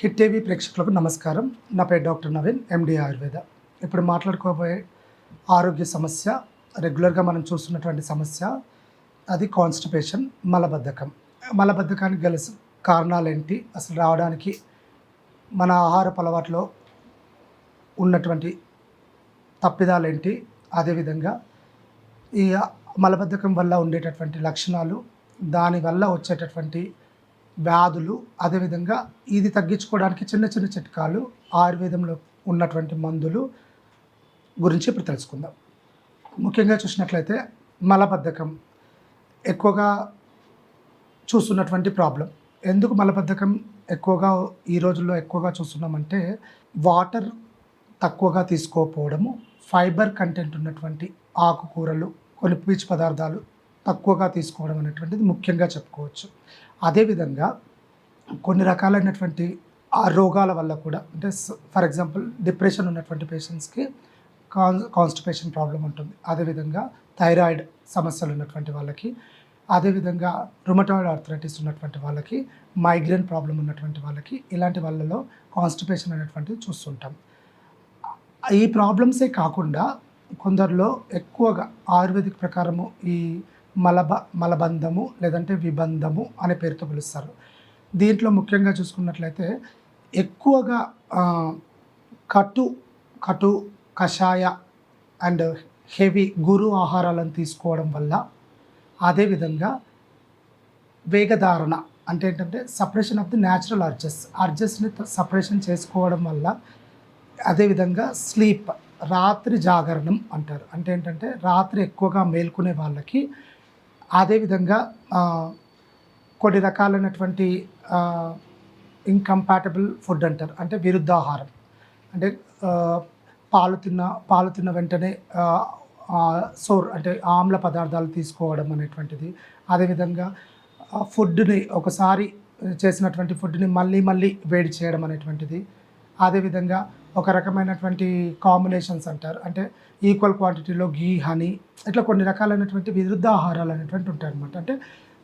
Hit TV ప్రేక్షకులకు నమస్కారం. నా పేరు డాక్టర్ నవీన్ ఎండి ఆయుర్వేద. ఇప్పుడు మాట్లాడుకోబోయే ఆరోగ్య సమస్య రెగ్యులర్గా మనం చూస్తున్నటువంటి సమస్య అది కాన్స్టిపేషన్ మలబద్ధకం. మలబద్ధకానికి గల కారణాలు ఏంటి అసలు రావడానికి మన ఆహారపు అలవాట్లో ఉన్నటువంటి తప్పిదాలు ఏంటి అదేవిధంగా ఈ మలబద్ధకం వల్ల ఉండేటటువంటి లక్షణాలు దానివల్ల వచ్చేటటువంటి వ్యాధులు అదేవిధంగా ఇది తగ్గించుకోవడానికి చిన్న చిన్న చిట్కాలు ఆయుర్వేదంలో ఉన్నటువంటి మందులు గురించి ఇప్పుడు తెలుసుకుందాం. ముఖ్యంగా చూసినట్లయితే మలబద్ధకం ఎక్కువగా చూస్తున్నటువంటి ప్రాబ్లం. ఎందుకు మలబద్ధకం ఎక్కువగా ఈ రోజుల్లో ఎక్కువగా చూస్తున్నామంటే వాటర్ తక్కువగా తీసుకోకపోవడము ఫైబర్ కంటెంట్ ఉన్నటువంటి ఆకుకూరలు కొన్ని పీచు పదార్థాలు తక్కువగా తీసుకోవడం అనేటువంటిది ముఖ్యంగా చెప్పుకోవచ్చు. అదేవిధంగా కొన్ని రకాలైనటువంటి ఆ రోగాల వల్ల కూడా అంటే ఫర్ ఎగ్జాంపుల్ డిప్రెషన్ ఉన్నటువంటి పేషెంట్స్కి కాన్ కాన్స్టిపేషన్ ప్రాబ్లం ఉంటుంది. అదేవిధంగా థైరాయిడ్ సమస్యలు ఉన్నటువంటి వాళ్ళకి అదేవిధంగా రుమటాయిడ్ ఆర్థరైటిస్ ఉన్నటువంటి వాళ్ళకి మైగ్రేన్ ప్రాబ్లం ఉన్నటువంటి వాళ్ళకి ఇలాంటి వాళ్ళలో కాన్స్టిపేషన్ అనేటువంటిది చూస్తుంటాం. ఈ ప్రాబ్లమ్సే కాకుండా కొందరిలో ఎక్కువగా ఆయుర్వేదిక్ ప్రకారము ఈ మలబ మలబంధము లేదంటే విబంధము అనే పేరుతో పిలుస్తారు. దీంట్లో ముఖ్యంగా చూసుకున్నట్లయితే ఎక్కువగా కటు కటు కషాయ అండ్ హెవీ గురు ఆహారాలను తీసుకోవడం వల్ల అదేవిధంగా వేగధారణ అంటే ఏంటంటే separation of the natural urges అర్జెస్ని separation చేసుకోవడం వల్ల అదేవిధంగా స్లీప్ రాత్రి జాగరణం అంటారు. అంటే ఏంటంటే రాత్రి ఎక్కువగా మేల్కొనే వాళ్ళకి అదేవిధంగా కొన్ని రకాలైనటువంటి ఇంకంపాటబుల్ ఫుడ్ అంటారు. అంటే విరుద్ధాహారం. అంటే పాలు తిన్న పాలు తిన్న వెంటనే సోర్ అంటే ఆమ్ల పదార్థాలు తీసుకోవడం అనేటువంటిది. అదేవిధంగా ఫుడ్ని ఒకసారి చేసినటువంటి ఫుడ్ని మళ్ళీ మళ్ళీ వేడి చేయడం అనేటువంటిది. అదేవిధంగా ఒక రకమైనటువంటి కాంబినేషన్స్ అంటారు. అంటే ఈక్వల్ క్వాంటిటీలో ఘీ హనీ ఇట్లా కొన్ని రకాలైనటువంటి విరుద్ధ ఆహారాలు అనేటువంటి ఉంటాయి అనమాట అంటే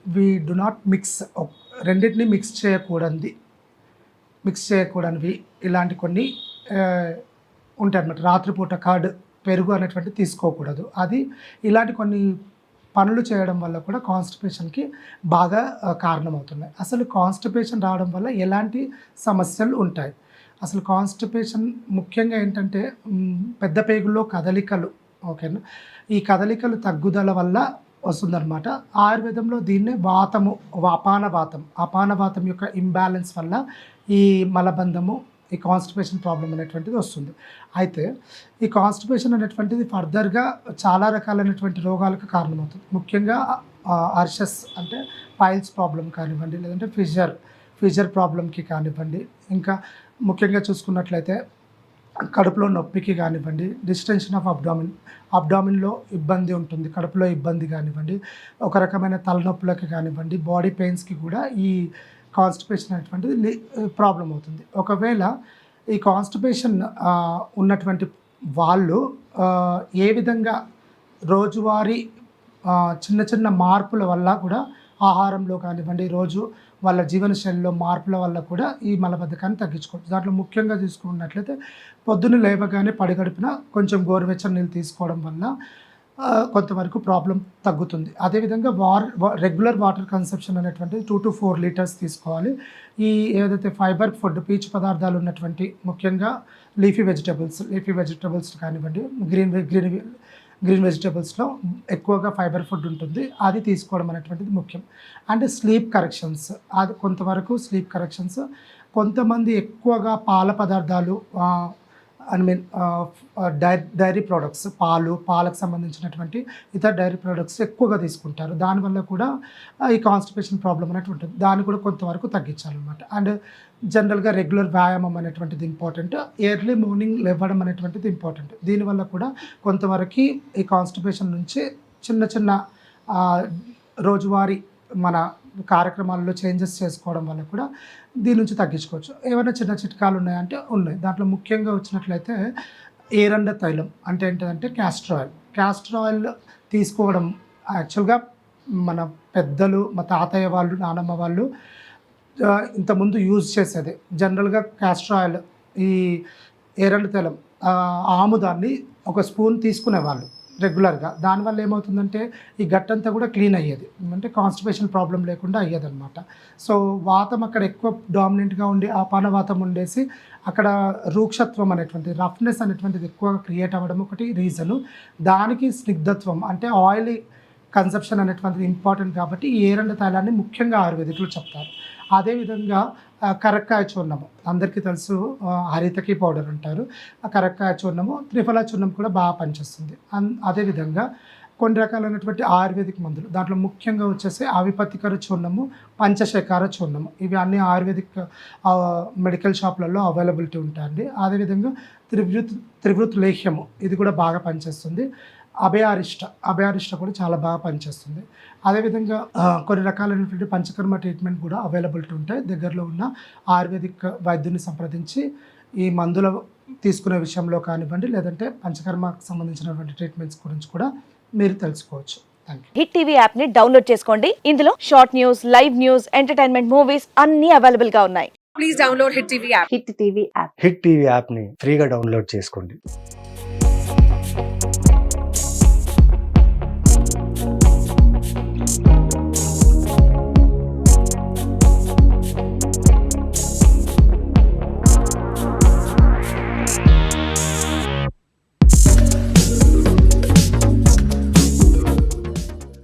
వీ డు నాట్ మిక్స్ రెండింటిని మిక్స్ చేయకూడదు మిక్స్ చేయకూడనివి ఇలాంటి కొన్ని ఉంటాయి అన్నమాట రాత్రిపూట కర్డ్ పెరుగు అనేటువంటి తీసుకోకూడదు. అది ఇలాంటి కొన్ని పనులు చేయడం వల్ల కూడా కాన్స్టిపేషన్కి బాగా కారణమవుతున్నాయి. అసలు కాన్స్టిపేషన్ రావడం వల్ల ఎలాంటి సమస్యలు ఉంటాయి? అసలు కాన్స్టిపేషన్ ముఖ్యంగా ఏంటంటే పెద్ద పేగుల్లో కదలికలు ఓకేనా? ఈ కదలికలు తగ్గుదల వల్ల వస్తుందన్నమాట. ఆయుర్వేదంలో దీన్నే వాతము అపాన వాతం. అపాన వాతం యొక్క ఇంబ్యాలెన్స్ వల్ల ఈ మలబంధము ఈ కాన్స్టిపేషన్ ప్రాబ్లం అనేటువంటిది వస్తుంది. అయితే ఈ కాన్స్టిపేషన్ అనేటువంటిది ఫర్దర్గా చాలా రకాలైనటువంటి రోగాలకు కారణమవుతుంది. ముఖ్యంగా అర్షస్ అంటే పైల్స్ ప్రాబ్లం కానివ్వండి లేదంటే ఫిజర్ ఫీజర్ ప్రాబ్లంకి కానివ్వండి ఇంకా ముఖ్యంగా చూసుకున్నట్లయితే కడుపులో నొప్పికి కానివ్వండి డిస్టెన్షన్ ఆఫ్ అబ్డామిన్ అబ్డామిన్లో ఇబ్బంది ఉంటుంది కడుపులో ఇబ్బంది కానివ్వండి ఒక రకమైన తలనొప్పులకి కానివ్వండి బాడీ పెయిన్స్కి కూడా ఈ కాన్స్టిపేషన్ అనేటువంటిది ప్రాబ్లం అవుతుంది. ఒకవేళ ఈ కాన్స్టిపేషన్ ఉన్నటువంటి వాళ్ళు ఏ విధంగా రోజువారీ చిన్న చిన్న మార్పుల వల్ల కూడా ఆహారంలో కానివ్వండి రోజు వాళ్ళ జీవనశైలిలో మార్పుల వల్ల కూడా ఈ మలబద్ధకాన్ని తగ్గించుకోవచ్చు. దాంట్లో ముఖ్యంగా తీసుకున్నట్లయితే పొద్దున్న లేవగానే పడిగడుపున కొంచెం గోరువెచ్చని నీళ్ళు తీసుకోవడం వల్ల కొంతవరకు ప్రాబ్లం తగ్గుతుంది. అదేవిధంగా వార్ రెగ్యులర్ వాటర్ కన్సెప్షన్ అనేటువంటిది టూ టు ఫోర్ లీటర్స్ తీసుకోవాలి. ఈ ఏదైతే ఫైబర్ ఫుడ్ పీచు పదార్థాలు ఉన్నటువంటి ముఖ్యంగా లీఫీ వెజిటబుల్స్ లీఫీ వెజిటబుల్స్ కానివ్వండి గ్రీన్ గ్రీన్ గ్రీన్ వెజిటేబుల్స్లో ఎక్కువగా ఫైబర్ ఫుడ్ ఉంటుంది. అది తీసుకోవడం అనేటువంటిది ముఖ్యం. And sleep corrections. అది కొంతవరకు స్లీప్ కరెక్షన్స్. కొంతమంది ఎక్కువగా పాల పదార్థాలు ఐ మీన్ డై డైరీ ప్రోడక్ట్స్ పాలు పాలకు సంబంధించినటువంటి ఇతర డైరీ ప్రోడక్ట్స్ ఎక్కువగా తీసుకుంటారు. దానివల్ల కూడా ఈ కాన్స్టిపేషన్ ప్రాబ్లం అనేటువంటి ఉంటుంది. దాన్ని కూడా కొంతవరకు తగ్గించాలన్నమాట. అండ్ జనరల్గా రెగ్యులర్ వ్యాయామం అనేటువంటిది ఇంపార్టెంట్. ఎర్లీ మార్నింగ్ లేవడం అనేటువంటిది ఇంపార్టెంట్. దీనివల్ల కూడా కొంతవరకు ఈ కాన్స్టిపేషన్ నుంచి చిన్న చిన్న రోజువారీ మన కార్యక్రమాల్లో చేంజెస్ చేసుకోవడం వల్ల కూడా దీని నుంచి తగ్గించుకోవచ్చు. ఏమైనా చిన్న చిట్కాలు ఉన్నాయంటే ఉన్నాయి. దాంట్లో ముఖ్యంగా వచ్చినట్లయితే ఏరండ తైలం అంటే ఏంటంటే క్యాస్టర్ ఆయిల్ క్యాస్టర్ ఆయిల్ తీసుకోవడం యాక్చువల్గా మన పెద్దలు మా తాతయ్య వాళ్ళు నానమ్మ వాళ్ళు ఇంతకుముందు యూజ్ చేసేది. జనరల్గా క్యాస్టర్ ఆయిల్ ఈ ఏరండ తైలం ఆముదాన్ని ఒక స్పూన్ తీసుకునేవాళ్ళు. రెగ్యులర్గా. దానివల్ల ఏమవుతుందంటే ఈ గట్టంతా కూడా క్లీన్ అయ్యేది. అంటే కాన్స్టిపేషన్ ప్రాబ్లం లేకుండా అయ్యేది అనమాట సో వాతం అక్కడ ఎక్కువ డామినెంట్గా ఉండి పానవాతం ఉండేసి అక్కడ రూక్షత్వం అనేటువంటి రఫ్నెస్ అనేటువంటిది ఎక్కువగా క్రియేట్ అవ్వడం ఒకటి రీజను. దానికి స్నిగ్ధత్వం అంటే ఆయిలీ కన్సెప్షన్ అనేటువంటిది ఇంపార్టెంట్ కాబట్టి ఈ ఏరండ తైలాన్ని ముఖ్యంగా ఆయుర్వేదికులు చెప్తారు. అదేవిధంగా కరక్కాయ చూర్ణము. అందరికీ తెలుసు హరితకి పౌడర్ అంటారు. ఆ కరక్కాయ చూర్ణము త్రిఫల చూర్ణం కూడా బాగా పనిచేస్తుంది. అన్ అదేవిధంగా కొన్ని రకాలైనటువంటి ఆయుర్వేదిక్ మందులు. దాంట్లో ముఖ్యంగా వచ్చేసి అవిపత్తికర చూర్ణము పంచశేఖర చూర్ణము. ఇవి అన్ని ఆయుర్వేదిక్ మెడికల్ షాప్లలో అవైలబిలిటీ ఉంటాయండి. అదేవిధంగా త్రివృత్ త్రివృత్ లేహ్యము ఇది కూడా బాగా పనిచేస్తుంది. అభయారిష్ట అభయారిష్ట కూడా చాలా బాగా పనిచేస్తుంది. అదేవిధంగా కొన్ని రకాలైనటువంటి పంచకర్మ ట్రీట్మెంట్ కూడా అవైలబిలిటీ ఉంటాయి. దగ్గరలో ఉన్న ఆయుర్వేదిక్ వైద్యుని సంప్రదించి ఈ మందుల తీసుకునే విషయంలో కానివ్వండి లేదంటే పంచకర్మకు సంబంధించినటువంటి ట్రీట్మెంట్స్ గురించి కూడా మీరు తెలుసుకోవచ్చు. హిట్ టీవీ యాప్ని డౌన్లోడ్ చేసుకోండి. ఇందులో short news live news entertainment movies అన్ని అవైలబుల్గా ఉన్నాయి. Please download Hit TV app. Hit TV app Hit TV యాప్ని ఫ్రీగా డౌన్లోడ్ చేసుకోండి.